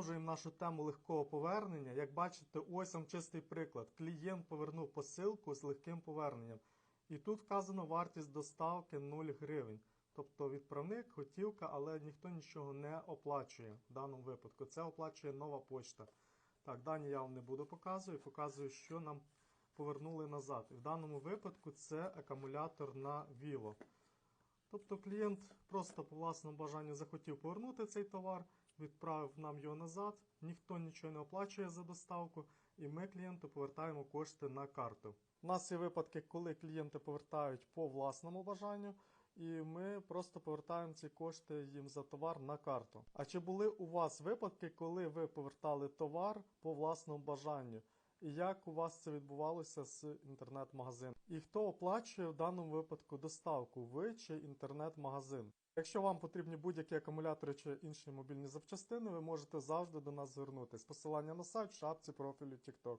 Продовжуємо нашу тему легкого повернення. Як бачите, ось вам чистий приклад. Клієнт повернув посилку з легким поверненням. І тут вказано вартість доставки 0 гривень. Тобто відправник, готівка, але ніхто нічого не оплачує в даному випадку. Це оплачує нова почта. Так, дані я вам не буду показувати, показую, що нам повернули назад. І в даному випадку це акумулятор на Віло. Тобто клієнт просто по власному бажанню захотів повернути цей товар, відправив нам його назад, ніхто нічого не оплачує за доставку, і ми клієнту повертаємо кошти на карту. У нас є випадки, коли клієнти повертають по власному бажанню, і ми просто повертаємо ці кошти їм за товар на карту. А чи були у вас випадки, коли ви повертали товар по власному бажанню? І як у вас це відбувалося з інтернет-магазином. І хто оплачує в даному випадку доставку? Ви чи інтернет-магазин? Якщо вам потрібні будь-які акумулятори чи інші мобільні запчастини, ви можете завжди до нас звернутися. Посилання на сайт в шапці профілю TikTok.